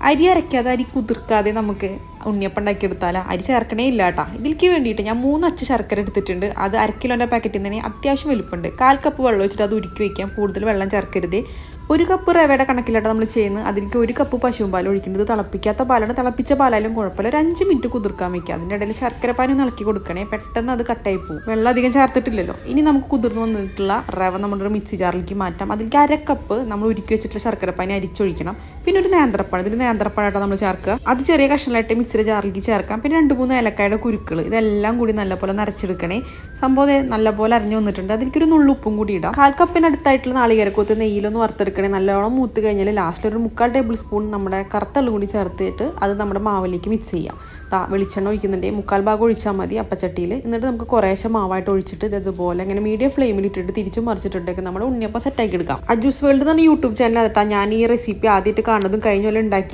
അരി അരയ്ക്കാതെ അരി കുതിർക്കാതെ നമുക്ക് ഉണ്ണിയപ്പം ഉണ്ടാക്കിയെടുത്താലാ അരി ചേർക്കണേ ഇല്ല കേട്ടോ ഇതിലേക്ക് വേണ്ടിയിട്ട് ഞാൻ മൂന്ന് അച്ച് ശർക്കര എടുത്തിട്ടുണ്ട്. അത് അര കിലോന്റെ പാക്കറ്റിൽ തന്നെ അത്യാവശ്യം വലുപ്പമുണ്ട് കാൽ കപ്പ് വെള്ളം വെച്ചിട്ട് അത് ഉരുക്കി വയ്ക്കാം കൂടുതൽ വെള്ളം ചേർക്കരുത്. ഒരു കപ്പ് റവയുടെ കണക്കിലായിട്ട് നമ്മൾ ചെയ്യുന്നത്. അതിലേക്ക് ഒരു കപ്പ് പശുവും പാൽ ഒഴിക്കുന്നത് തിളപ്പിക്കാത്ത പാലാണ്. തിളപ്പിച്ച പാലായാലും കുഴപ്പമില്ല. ഒരു അഞ്ച് മിനിറ്റ് കുതിർക്കാൻ വയ്ക്കുക അതിന്റെ ഇടയിൽ ശർക്കര പാനി ഇളക്കി കൊടുക്കണേ. പെട്ടെന്ന് അത് കട്ടായി പോകും. വെള്ളം അധികം ചേർത്തിട്ടില്ലല്ലോ. ഇനി നമുക്ക് കുതിർന്ന് വന്നിട്ടുള്ള റവ നമ്മുടെ മിക്സി ജാറിലേക്ക് മാറ്റാം. അതിലേക്ക് അര കപ്പ് നമ്മൾ ഉരുക്കി വെച്ചിട്ടുള്ള ശർക്കര പാനി അരിച്ചൊഴിക്കണം. പിന്നെ ഒരു നേന്ത്രപ്പഴം. ഇതിൽ നേന്ത്രപ്പഴമായിട്ടാണ് നമ്മൾ ചേർക്കുക. അത് ചെറിയ കഷ്ണമായിട്ട് മിക്സിയുടെ ജാറിലേക്ക് ചേർക്കാം. പിന്നെ രണ്ട് മൂന്ന് ഏലക്കായുടെ കുരുക്കൾ ഇതെല്ലാം കൂടി നല്ലപോലെ നരച്ചെടുക്കണേ. സംഭവം നല്ലപോലെ അരിഞ്ഞു വന്നിട്ടുണ്ട്. അതിലേക്കൊരു നുള്ളുപ്പും കൂടി ഇടാം. കാൽ കപ്പിന് അടുത്തായിട്ടുള്ള നാളികേരക്കൂത്ത് നെയ്യിലൊന്ന് വറുത്തെടുക്കണേ. നല്ലോണം മൂത്ത് കഴിഞ്ഞാൽ ലാസ്റ്റിൽ ഒരു മുക്കാൽ ടേബിൾ സ്പൂൺ നമ്മുടെ കറുത്തള്ളു കൂടി ചേർത്തിട്ട് അത് നമ്മുടെ മാവിലേക്ക് മിക്സ് ചെയ്യാം. താ വെളിച്ചെണ്ണ ഒഴിക്കുന്നുണ്ട്. മുക്കാൽ ഭാഗം ഒഴിച്ചാൽ മതി അപ്പച്ചട്ടിയിൽ എന്നിട്ട് നമുക്ക് കുറേശ്ശെ മാവായിട്ട് ഒഴിച്ചിട്ട് ഇത് ഇതുപോലെ ഇങ്ങനെ മീഡിയം ഫ്ലെയിമിൽ ഇട്ടിട്ട് തിരിച്ചും മറിച്ചിട്ടുണ്ടെങ്കിൽ നമ്മുടെ ഉണ്ണിയപ്പം സെറ്റാക്കി എടുക്കാം. അജൂസ് വേൾഡ് തന്നെ യൂട്യൂബ് ചാനൽ അതിട്ടാ ഞാൻ ഈ റെസിപ്പി ആദ്യമായിട്ട് കാണുന്നതും കഴിഞ്ഞ പോലെ ഉണ്ടാക്കി